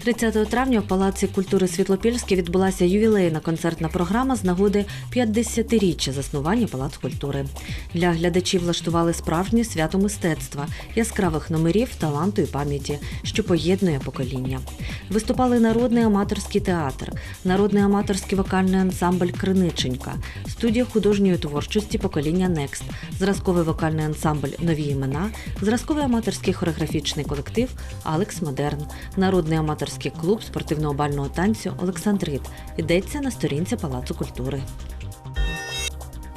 30 травня в Палаці культури Світлопільське відбулася ювілейна концертна програма з нагоди 50-річчя заснування Палацу культури. Для глядачів влаштували справжнє свято мистецтва, яскравих номерів, таланту і пам'яті, що поєднує покоління. Виступали народний аматорський театр, народний аматорський вокальний ансамбль Криниченька, студія художньої творчості покоління Некст, зразковий вокальний ансамбль Нові імена, зразковий аматорський хореографічний колектив Алекс Модерн, народний аматорський клуб спортивного бального танцю Олександрит. Йдеться на сторінці Палацу культури.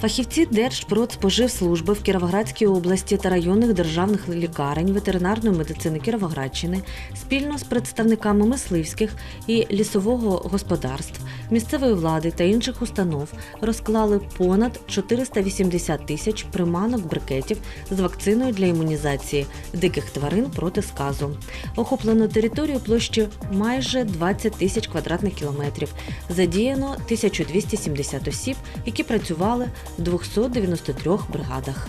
Фахівці Держпродспоживслужби в Кіровоградській області та районних державних лікарень ветеринарної медицини Кіровоградщини спільно з представниками мисливських і лісового господарств, місцевої влади та інших установ розклали понад 480 тисяч приманок брикетів з вакциною для імунізації диких тварин проти сказу. Охоплено територію площі майже 20 тисяч квадратних кілометрів. Задіяно 1270 осіб, які працювали в 293 бригадах.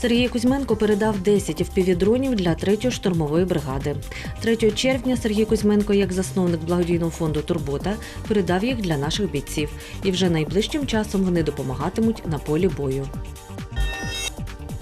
Сергій Кузьменко передав 10 впівдронів для 3-ї штурмової бригади. 3 червня Сергій Кузьменко, як засновник благодійного фонду Турбота, передав їх для наших бійців, і вже найближчим часом вони допомагатимуть на полі бою.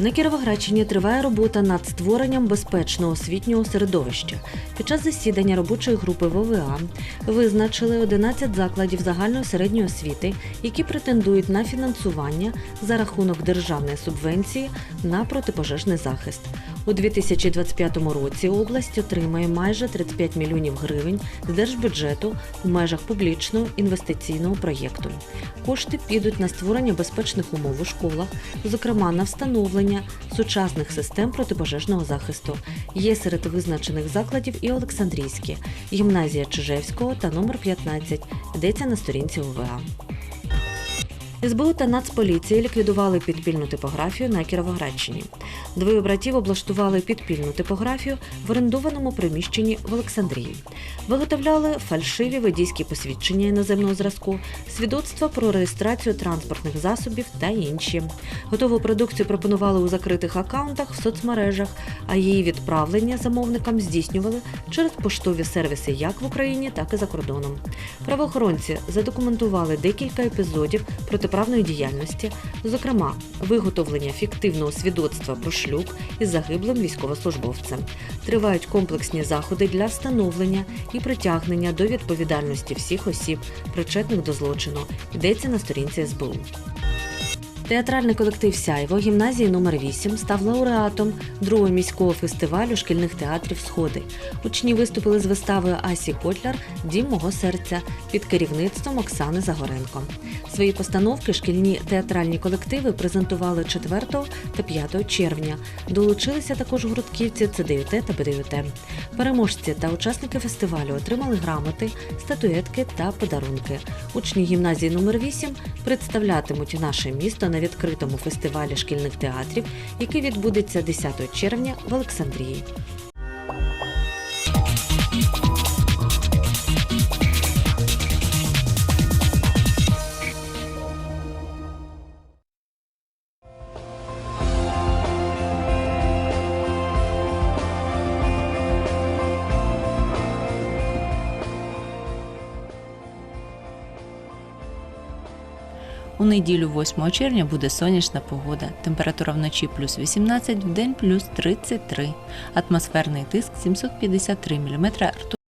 На Кіровоградщині триває робота над створенням безпечного освітнього середовища. Під час засідання робочої групи ВВА визначили 11 закладів загальної середньої освіти, які претендують на фінансування за рахунок державної субвенції на протипожежний захист. У 2025 році область отримає майже 35 мільйонів гривень з держбюджету в межах публічного інвестиційного проєкту. Кошти підуть на створення безпечних умов у школах, зокрема на встановлення сучасних систем протипожежного захисту. Є серед визначених закладів і Олександрійські, гімназія Чижевського та номер 15. Йдеться на сторінці ОВА. СБУ та Нацполіція ліквідували підпільну типографію на Кіровоградщині. Двоє братів облаштували підпільну типографію в орендованому приміщенні в Олександрії. Виготовляли фальшиві водійські посвідчення іноземного зразку, свідоцтва про реєстрацію транспортних засобів та інші. Готову продукцію пропонували у закритих акаунтах в соцмережах, а її відправлення замовникам здійснювали через поштові сервіси як в Україні, так і за кордоном. Правоохоронці задокументували декілька епізодів протиправної діяльності, зокрема виготовлення фіктивного свідоцтва про шлюб із загиблим військовослужбовцем. Тривають комплексні заходи для встановлення і притягнення до відповідальності всіх осіб, причетних до злочину. Йдеться на сторінці СБУ. Театральний колектив Сяйво гімназії номер 8 став лауреатом другого міського фестивалю шкільних театрів Сходи. Учні виступили з виставою Асі Котляр Дім мого серця під керівництвом Оксани Загоренко. Свої постановки шкільні театральні колективи презентували 4 та 5 червня. Долучилися також гуртківці ЦДЮТ та БДЮТ. Переможці та учасники фестивалю отримали грамоти, статуетки та подарунки. Учні гімназії номер 8 представлятимуть наше місто на відкритому фестивалі шкільних театрів, який відбудеться 10 червня в Олександрії. У неділю 8 червня буде сонячна погода. Температура вночі плюс 18, вдень плюс 33. Атмосферний тиск 753 мм